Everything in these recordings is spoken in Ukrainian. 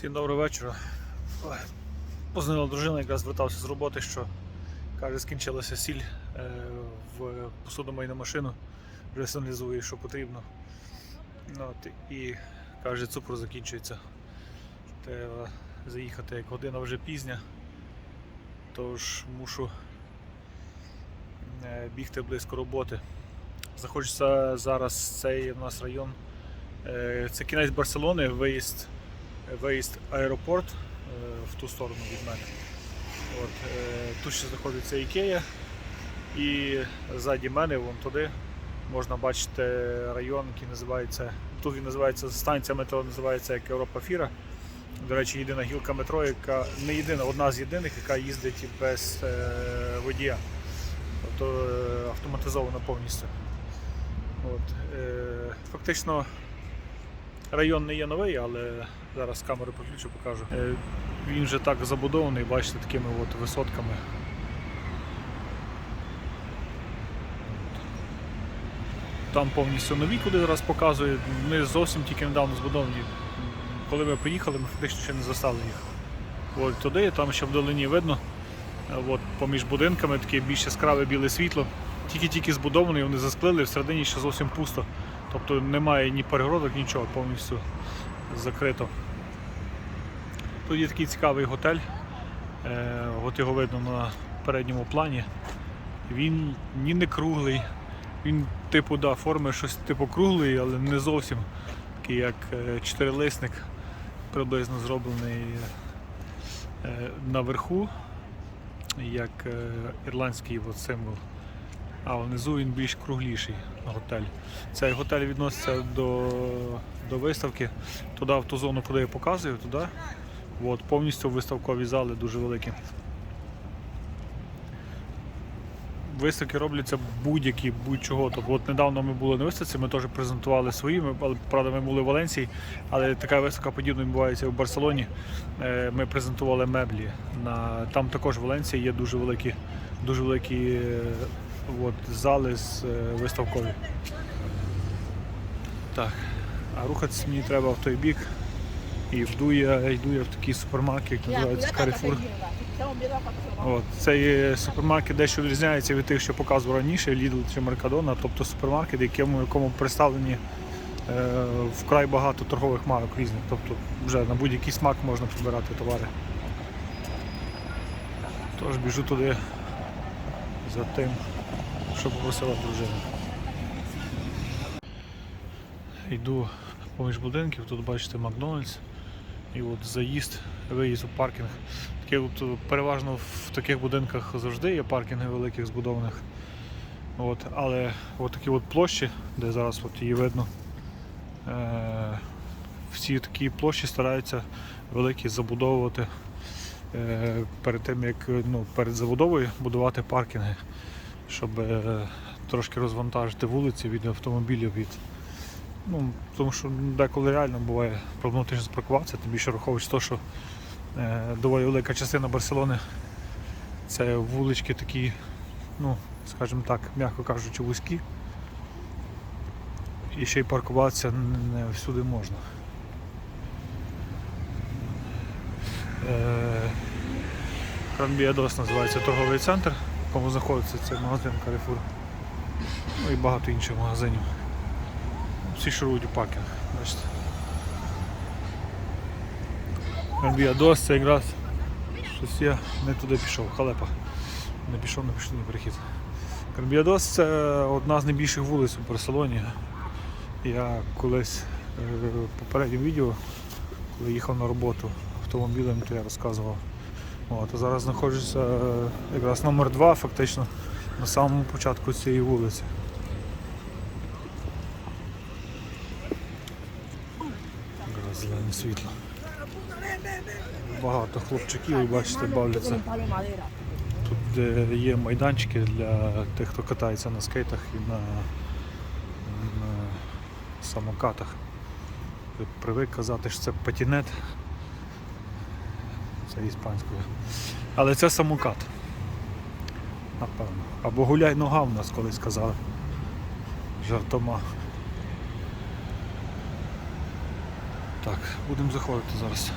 Всім доброго вечора. Позвонила дружина, яка звертався з роботи, що каже, скінчилася сіль е, в посудомийну машину, вже сигналізує, що потрібно. От, і каже, цукру закінчується. Треба заїхати, як година вже пізня, тож мушу е, бігти близько роботи. Знаходжуся зараз цей у нас район. е, Це кінець Барселони, виїзд виїзд аеропорт е, в ту сторону від мене. От, е, тут ще знаходиться Ікея, і ззаді мене, вон туди, можна бачити район, який називається. Тут він називається станція метро, називається як Європа Фіра. До речі, єдина гілка метро, яка не єдина, одна з єдиних, яка їздить без е, водія. Тобто автоматизована повністю. От, фактично Район не є новий, але зараз камеру поключу, покажу. Е, Він вже так забудований, бачите, такими от висотками. Там повністю нові, куди зараз показує. Ми зовсім тільки недавно збудовані. Коли ми приїхали, ми фактично ще не застали їх. От туди, там ще вдалині видно. е, От, поміж будинками таке більш яскраве біле світло. Тільки-тільки збудований, вони засклили, всередині ще зовсім пусто. Тобто немає ні перегородок, нічого, повністю закрито. Тут є такий цікавий готель. Е, от його видно на передньому плані. Він ні не круглий, він типу да, форми щось типу круглий, але не зовсім. Такий як е, чотирилисник, приблизно зроблений е, наверху, як ірландський от символ а внизу він більш кругліший готель. Цей готель відноситься до, до виставки. Туди, в ту зону, куди я показую, туди. От, повністю виставкові зали дуже великі. Виставки робляться будь-які, будь-чого. Тобто, от недавно ми були на виставці, ми теж презентували свої, ми, правда, ми були в Валенції, але така виставка подібна відбувається в Барселоні. Е, Ми презентували меблі. Там також в Валенції є дуже великі, дуже великі е, от, зали з е, виставкові. Так. А рухатися мені треба в той бік. І йду я, йду я в такий супермаркет, який називається Carrefour. От, цей супермаркет дещо відрізняється від тих, що показував раніше, Lidl чи Mercadona, тобто супермаркет, якому, якому представлені е, вкрай багато торгових марок різних. Тобто вже на будь-який смак можна підбирати товари. Тож біжу туди за тим, що попросила дружина. Йду поміж будинків, тут бачите Макдональдс. І от заїзд, виїзд у паркінг. Таке от, е, переважно в таких будинках завжди є паркінги великих збудованих. От, але от такі от площі, де зараз от її видно, е, всі такі площі стараються великі забудовувати е, перед тим, як ну, перед забудовою будувати паркінги, щоб е, трошки розвантажити вулиці від автомобілів від Ну, тому що деколи реально буває проблема тиждень спаркуватися, тим більше враховуючи те, що е, доволі велика частина Барселони це вулички такі, ну, скажімо так, м'яко кажучи, вузькі. І ще й паркуватися не всюди можна. Е, Кранбіадос називається торговий центр, в якому знаходиться цей магазин Carrefour. Ну і багато інших магазинів всі шурують у паркінг. Бачите. Карбіадос це якраз щось я не туди пішов, халепа. Не пішов не на пішохідний перехід. Карбіадос це одна з найбільших вулиць у Барселоні. Я колись е, в попередньому відео, коли їхав на роботу автомобілем, то я розказував. От, зараз знаходжуся е, якраз номер 2 фактично на самому початку цієї вулиці. Якраз зелене світло. Багато хлопчиків, бачите, бавляться. Тут де є майданчики для тих, хто катається на скейтах і на, на самокатах. Привик казати, що це патінет. Це іспанською. Але це самокат. Напевно. Або гуляй нога в нас колись казали. Жартома. Так, будемо заходити зараз.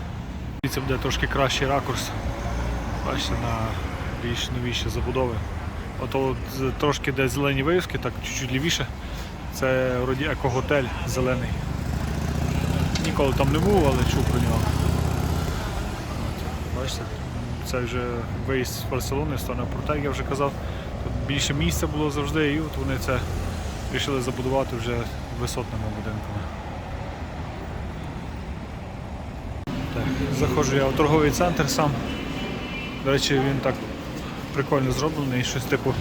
Це буде трошки кращий ракурс. Бачите, на більш новіші забудови. Ото от трошки десь зелені вивіски, так чуть-чуть лівіше. Це вроді екоготель зелений. Ніколи там не був, але чув про нього. Бачите, це вже виїзд з Барселони, сторони Порта, як я вже казав. Тут більше місця було завжди, і от вони це вирішили забудувати вже висотними будинками. Так, заходжу я в торговий центр сам. До речі, він так прикольно зроблений, щось типу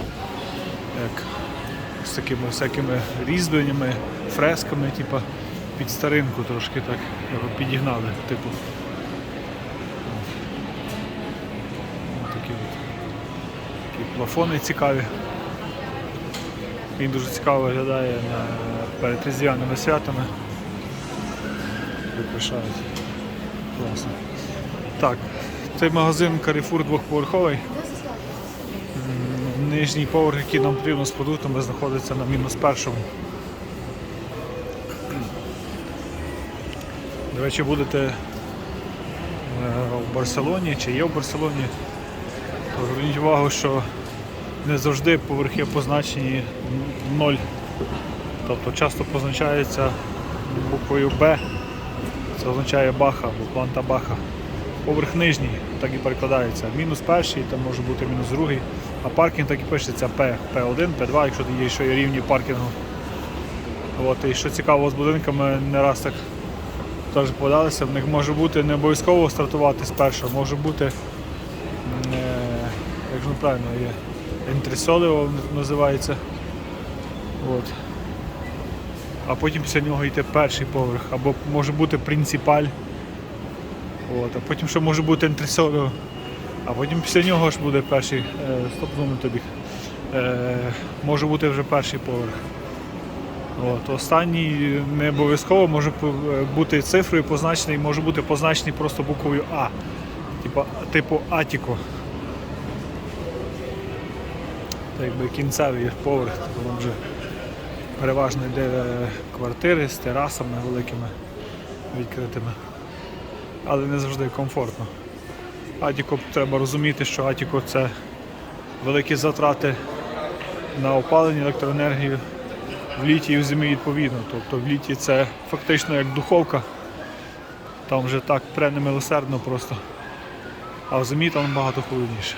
як з такими всякими різьбленнями, фресками, типу, під старинку трошки так його підігнали, типу. Плафони цікаві. Він дуже цікаво виглядає перед різдвяними святами. Прикрашають. Класно. Так, цей магазин Carrefour двохповерховий. Нижній поверх, який нам потрібно з продуктами, знаходиться на мінус першому. До речі, будете е, в Барселоні чи є в Барселоні, зверніть увагу, що не завжди поверхи позначені 0. Тобто часто позначається буквою Б. Це означає баха або планта баха. Поверх нижній, так і перекладається. Мінус перший, там може бути мінус другий. А паркінг так і пишеться П, П1, П2, якщо є ще є рівні паркінгу. От, і що цікаво з будинками, не раз так теж подалися, в них може бути не обов'язково стартувати з першого, може бути, ну правильно є, ентресолео називається. От. А потім після нього йти перший поверх, або може бути принципаль. От, а потім ще може бути ентресолео. А потім після нього ж буде перший, е, стоп, тобі. Е, може бути вже перший поверх. От, останній не обов'язково може е, бути цифрою позначений, може бути позначений просто буквою А. Типа, типу Атіко. Це якби кінцевий поверх, типу, там вже переважно йде квартири з терасами великими відкритими. Але не завжди комфортно. Атіко треба розуміти, що Атіко це великі затрати на опалення електроенергію в літі і в зимі відповідно. Тобто в літі це фактично як духовка. Там вже так пре немилосердно просто. А в зимі там набагато холодніше.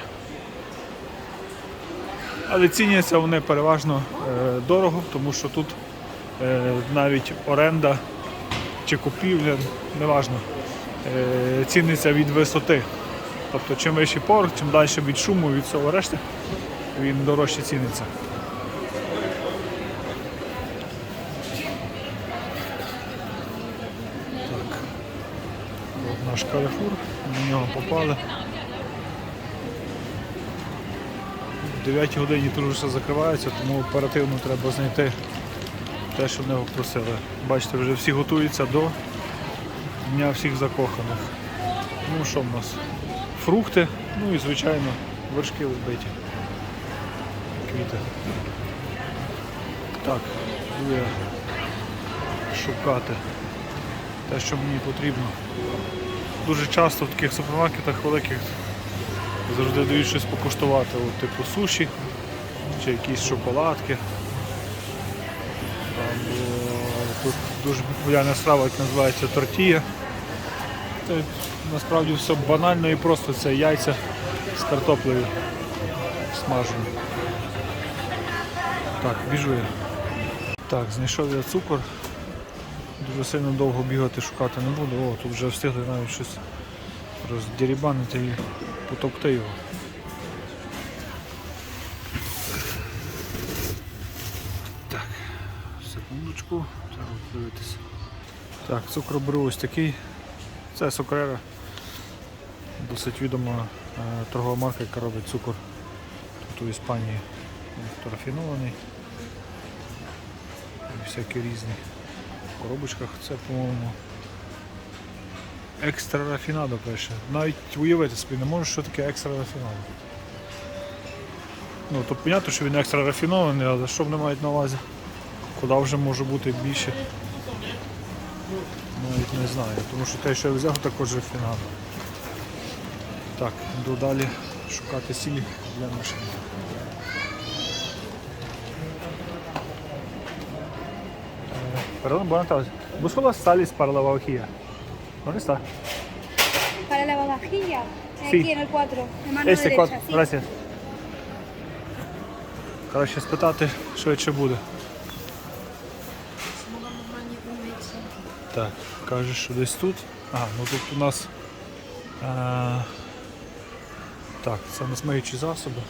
Але ціняться вони переважно е, дорого, тому що тут е, навіть оренда чи купівля, неважно, е, ціниться від висоти. Тобто чим вищий поверх, чим далі від шуму, від всього решти, він дорожче ціниться. Наш Карифур, на нього попали. В 9 годині все закривається, тому оперативно треба знайти те, що в нього просили. Бачите, вже всі готуються до Дня всіх закоханих. Ну що в нас? Фрукти, ну і звичайно вершки вбиті. Квіти. Так, буду я шукати те, що мені потрібно. Дуже часто в таких супермаркетах великих завжди дають щось покуштувати, от, типу суші чи якісь шоколадки. Там, е, тут дуже популярна страва, яка називається тортія. Це насправді все банально і просто це яйця з картоплею смажені. Так, біжу я. Так, знайшов я цукор. Дуже сильно довго бігати шукати не буду. О, тут вже встигли навіть щось роздірібанити і потовкти його. Так, секундочку, треба подивитися. Так, цукор беру ось такий. Це сукрера. Досить відома е, торгова марка, яка робить цукор тут у Іспанії. Він Рафінований. Всякі різні. В коробочках це, по-моєму, екстра рафінадо пише. Навіть уявити собі не можу, що таке екстра рафінадо. Ну, то понятно, що він екстра рафінований, але що вони мають на увазі? Куди вже може бути більше? Навіть не знаю, тому що те, що я взяв, також рафінадо. Так, йду далі шукати сілі для машини. Perdón, buenas tardes. Busco las sales para la vajilla. ¿Dónde está? Para la lavavajilla, Sí. aquí en el 4, de mano Este derecha. cuatro. sí. Gracias. Краще спитати, швидше буде. Так, кажеш, що десь тут. Ага, ну тут у нас. А, так, це нас миючі засоби.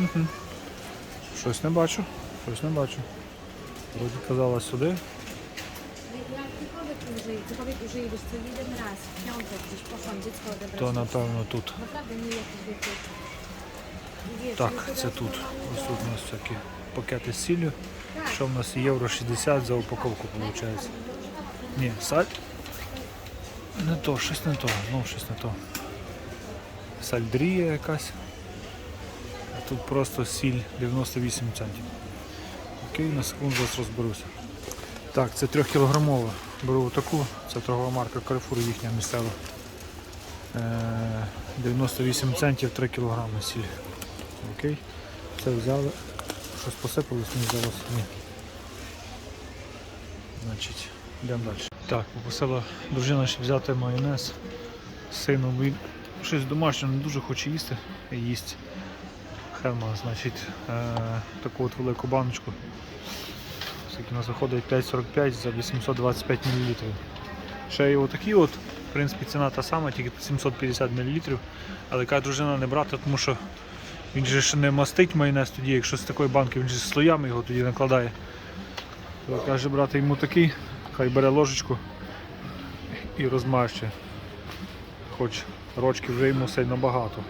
Мгм. Щось не бачу, щось не бачу. Вроді казала сюди. То напевно тут. Так, це тут. Ось тут у нас всякі пакети з сіллю. Що в нас євро 60 за упаковку виходить? Ні, саль. Не то, щось не то, ну щось не то. Сальдрія якась. Тут просто сіль 98 центів. Окей, на секунду зараз розберуся. Так, це 3 кілограмова. Беру таку, це торгова марка Carrefour їхня місцева. Е, 98 центів 3 кілограми сіль. Окей. Це взяли. Щось посипалось, не здалося. Ні. Значить, йдемо далі. Так, попросила дружина ще взяти майонез з сином. Він щось домашнє не дуже хоче їсти. І їсть херма, значить, е, таку от велику баночку. Скільки у нас виходить 5,45 за 825 мл. Ще є отакі от, в принципі, ціна та сама, тільки 750 мл. Але каже дружина не брати, тому що він же ж не мастить майонез тоді, якщо з такої банки, він же з слоями його тоді накладає. То каже брати йому такий, хай бере ложечку і розмащує. Хоч рочки вже йому сильно багато.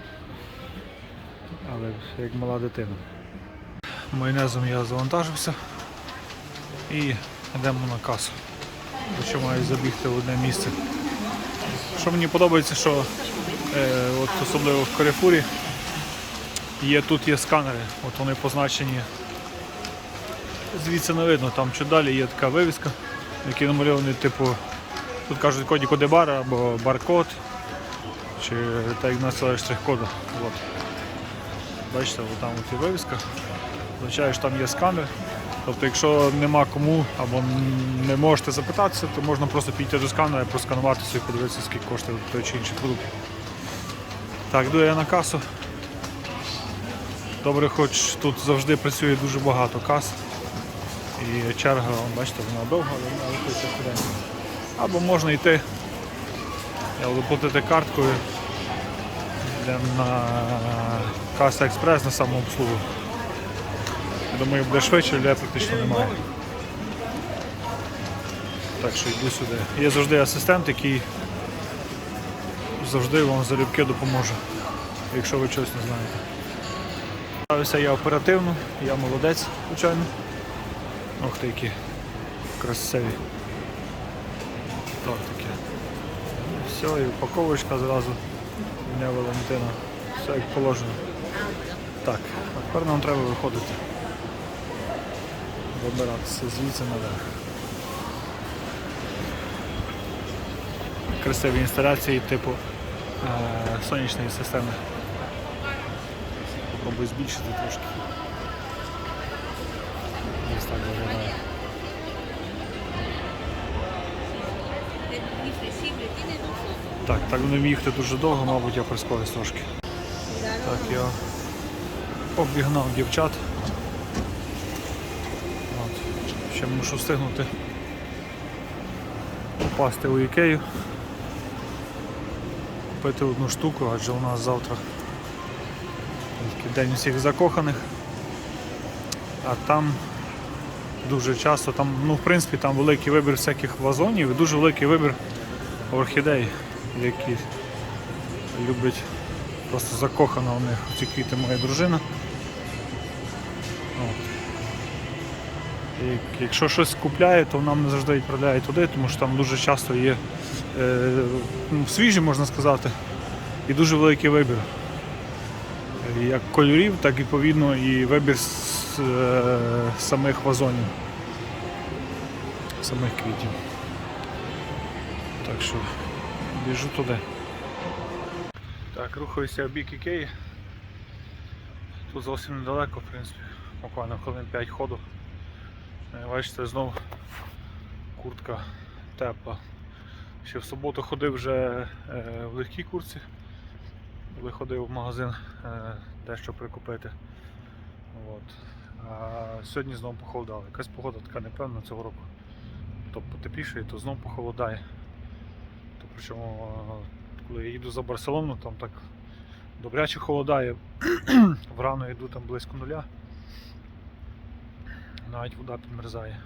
Але як мала дитина. Майонезом я завантажився і йдемо на касу. Що маю забігти в одне місце. Що мені подобається, що е, от особливо в Карифурі Є тут є сканери, от вони позначені. Звідси не видно, там чуть далі є така вивіска, які намальовані, типу, тут кажуть коді коди бара або баркод, чи так як насилаєш штрих-коду. Бачите, там є вивіска. Означає, що там є сканер. Тобто, якщо нема кому або не можете запитатися, то можна просто підійти до сканера, проскануватися і подивитися, скільки коштує той чи інший продукт. Так, йду я на касу. Добре, хоч тут завжди працює дуже багато кас. І черга, бачите, вона довга, але вона рухається швиденько. Або можна йти, я буду платити карткою йдемо на Каса Експрес на самообслугу. Думаю, буде швидше, людей практично немає. Так що йду сюди. Є завжди асистент, який завжди вам залюбки допоможе, якщо ви чогось не знаєте. Справився я оперативно, я молодець, звичайно. Ох ти які красиві. Так таке. Все, і упаковочка зразу. Дня Валентина. Все як положено. Так, а тепер нам треба виходити. Вибиратися звідси наверх. Красиві інсталяції типу е, сонячної системи. Попробую збільшити трошки. Ось так виглядає. Так, так будемо їхати дуже довго, мабуть, я прискорюсь трошки. Так, я обігнав дівчат. От. Ще мушу встигнути попасти у Ікею. Купити одну штуку, адже у нас завтра день усіх закоханих. А там дуже часто, там, ну в принципі там великий вибір всяких вазонів і дуже великий вибір орхідей, які любить просто закохана у них ці квіти моя дружина. І якщо щось купляє, то нам не завжди відправляє туди, тому що там дуже часто є е, ну, свіжі, можна сказати, і дуже великий вибір. Як кольорів, так відповідно і вибір з, е, самих вазонів. самих квітів. Так що біжу туди. Так, рухаюся в бік Ікеї. Тут зовсім недалеко, в принципі, буквально хвилин 5 ходу. Е, Бачите, знов куртка тепла. Ще в суботу ходив вже е, в легкій курці, коли ходив в магазин е, дещо прикупити. От. А сьогодні знову похолодало. Якась погода така непевна цього року. То потепліше, то знов похолодає. То причому, коли я їду за Барселону, там так добряче холодає. Врано йду там близько нуля. Навіть вода підмерзає.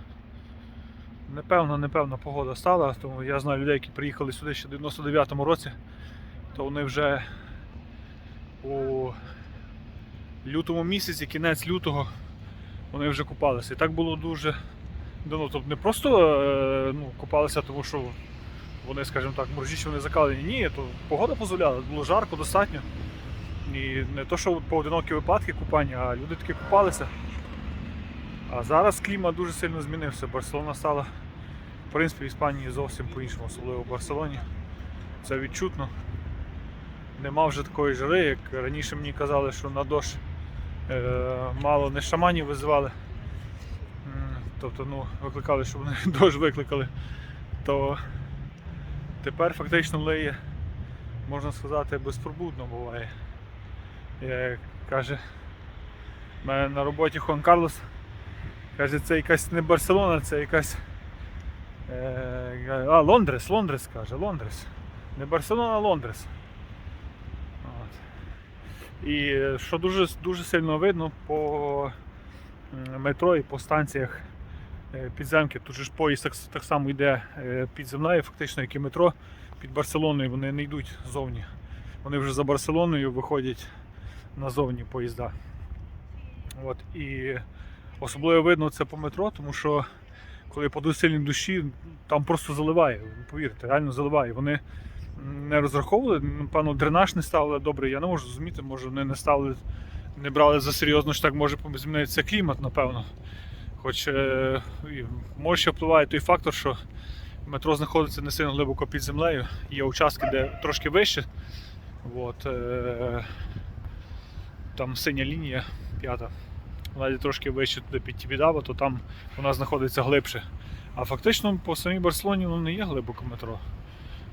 Непевна, непевна погода стала, тому я знаю людей, які приїхали сюди ще в 99-му році, то вони вже у лютому місяці, кінець лютого, вони вже купалися. І так було дуже давно. Тобто не просто е, ну, купалися, тому що вони, скажімо так, моржі, вони закалені. Ні, то погода дозволяла, було жарко достатньо. І не то, що поодинокі випадки купання, а люди таки купалися. А зараз клімат дуже сильно змінився. Барселона стала, в принципі, в Іспанії зовсім по-іншому, особливо в Барселоні. Це відчутно. Нема вже такої жари, як раніше мені казали, що на дощ е, мало не шаманів визивали. Тобто ну, викликали, щоб вони дощ викликали. То тепер фактично лиє, можна сказати, безпробудно буває. Як каже, в мене на роботі Хуан Карлос. Каже, це якась не Барселона, це якась. Е, а, Лондрес, Лондрес каже, Лондрес. Не Барселона, а Лондрес. От. І е, що дуже, дуже сильно видно по метро і по станціях підземки. Тут же ж поїзд так, так само йде е, під землею, фактично, як і метро під Барселоною, вони не йдуть зовні. Вони вже за Барселоною виходять назовні поїзда. От, і особливо видно це по метро, тому що коли падуть сильні душі, там просто заливає, повірте, реально заливає. Вони не розраховували, напевно, дренаж не ставили добре. Я не можу зрозуміти, може вони не ставили, не брали за серйозно, що так може змінитися клімат, напевно. Хоч е, може ще впливає той фактор, що метро знаходиться не сильно глибоко під землею, є участки, де трошки вище. От, е, там синя лінія п'ята. Вона йде трошки вище туди під Тібідаво, то там вона знаходиться глибше. А фактично по самій Барселоні ну, не є глибоко метро.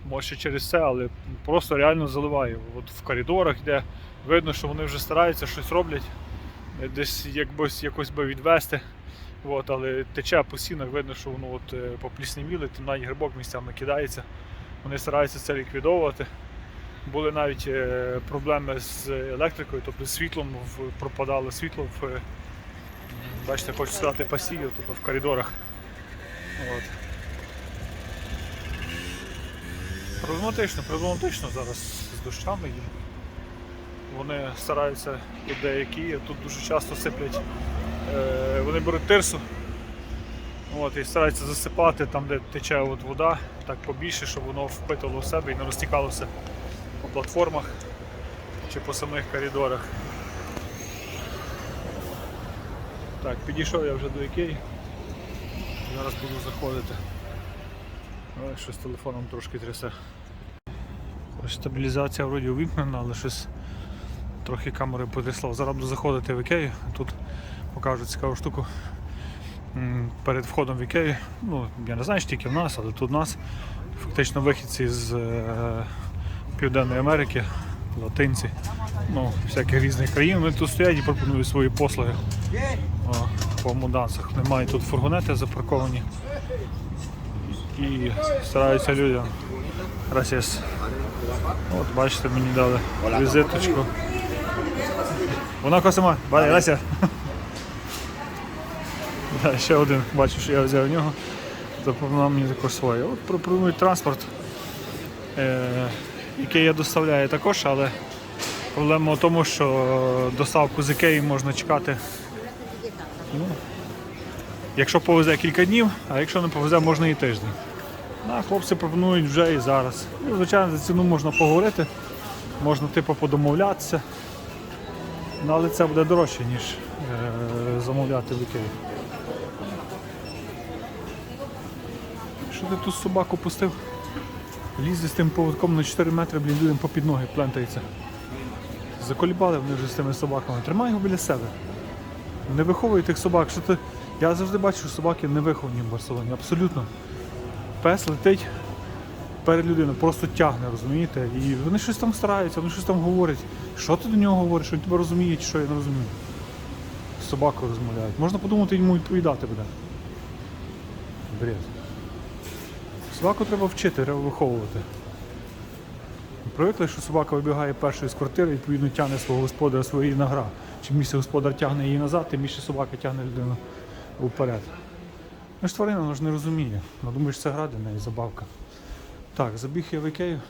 Може через це, але просто реально заливає. От в коридорах, де видно, що вони вже стараються, щось роблять, десь якось, якось би відвести. От, але тече по стінах, видно, що воно от, е, попліснівіли, то навіть грибок місцями кидається. Вони стараються це ліквідовувати. Були навіть е, проблеми з електрикою, тобто світлом пропадало світло в, е, бачите, хочу сказати пасію, тобто в коридорах. От. Проблематично, проблематично зараз з дощами. І вони стараються тут деякі, тут дуже часто сиплять, вони беруть тирсу от, і стараються засипати там, де тече от вода, так побільше, щоб воно впитало в себе і не розтікалося по платформах чи по самих коридорах. Так, підійшов я вже до Ікеї. Зараз буду заходити. Ой, щось телефоном трошки трясе. Ось Стабілізація вроді увімкнена, але щось трохи камери потрясло. Зараз буду заходити в Ікею. Тут покажу цікаву штуку. Перед входом в Ікею, ну я не знаю, що тільки в нас, але тут в нас фактично вихідці з е, Південної Америки, латинці, ну, всяких різних країн. Вони тут стоять і пропонують свої послуги о, по мудансах. Мають тут фургонети запарковані і стараються людям. Gracias. От бачите, мені дали візиточку. Вона косима. Vale, gracias. Да, ще один, бачу, що я взяв у нього. Запропонував мені також своє. От пропонують транспорт, е, який я доставляю також, але проблема в тому, що доставку з Ікеї можна чекати. Ну, якщо повезе кілька днів, а якщо не повезе, можна і тиждень. А хлопці пропонують вже і зараз. Ну, звичайно, за ціну можна поговорити, можна типу подомовлятися. Ну, але це буде дорожче, ніж е, замовляти в Ікеї. Що ти тут собаку пустив? Лізе з тим поводком на 4 метри, блін, людям попід ноги плентається. Заколібали вони вже з тими собаками. Тримай його біля себе. Не виховуй тих собак. Що ти... Я завжди бачу, що собаки не виховані в Барселоні. Абсолютно. Пес летить перед людиною, просто тягне, розумієте? І вони щось там стараються, вони щось там говорять. Що ти до нього говориш, він тебе розуміє, чи що я не розумію. З собакою розмовляють. Можна подумати, йому відповідати буде. Бред. Собаку треба вчити, треба виховувати. Привикли, що собака вибігає першою з квартири, відповідно тягне свого господаря своєї награ. Чим більше господар тягне її назад, тим більше собака тягне людину вперед. Ну ж тварина, вона ж не розуміє. Вона думає, що це гра для неї забавка. Так, забіг я в ікею.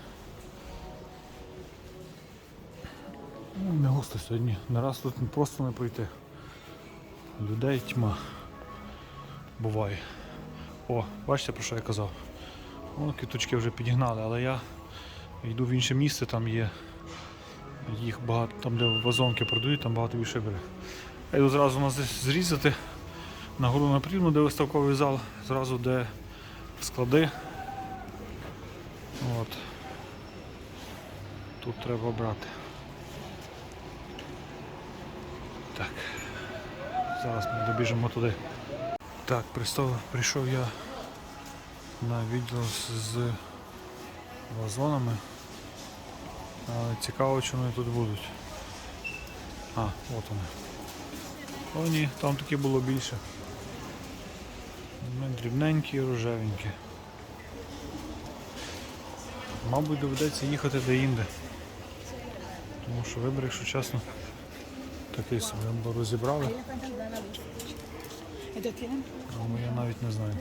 Ну, не густо сьогодні. Не раз тут просто не пройти. Людей тьма. Буває. О, бачите, про що я казав? О, квіточки вже підігнали, але я йду в інше місце, там є їх багато, там де вазонки продають, там багато більше бере. Я йду зразу нас зрізати на гору напряму, де виставковий зал, зразу де склади. От. Тут треба брати. Так. Зараз ми добіжимо туди. Так, прийшов я на відділ з, вазонами. Але цікаво, чи вони тут будуть. А, от вони. О ні, там таки було більше. Вони дрібненькі і рожевенькі. Мабуть, доведеться їхати де-інде. Тому що вибір, якщо чесно, такий собі розібрали, ¿Ellos tienen? я навіть не знаю.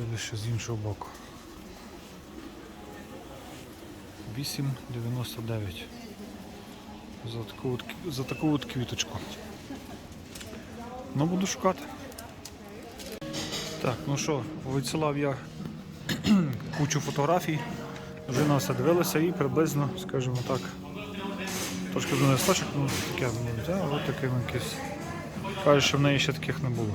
Ну, подивлюся з іншого боку. 8,99 за таку от, за таку от квіточку. Ну, буду шукати. Так, ну що, відсилав я кучу фотографій. Вже на все дивилася і приблизно, скажімо так, трошки до ну таке але таким якийсь. Каже, що в неї ще таких не було.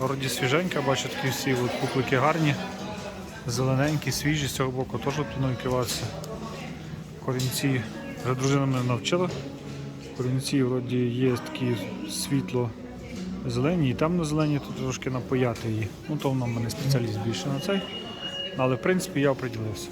Вроді свіженька, бачу такі всі от куклики гарні, зелененькі, свіжі, з цього боку теж планую киватися. Корінці вже дружина мене навчила. Корінці вроді є такі світло зелені і темно зелені, тут трошки напояти її. Ну то вона в мене спеціаліст більше на цей. Але в принципі я оприділився.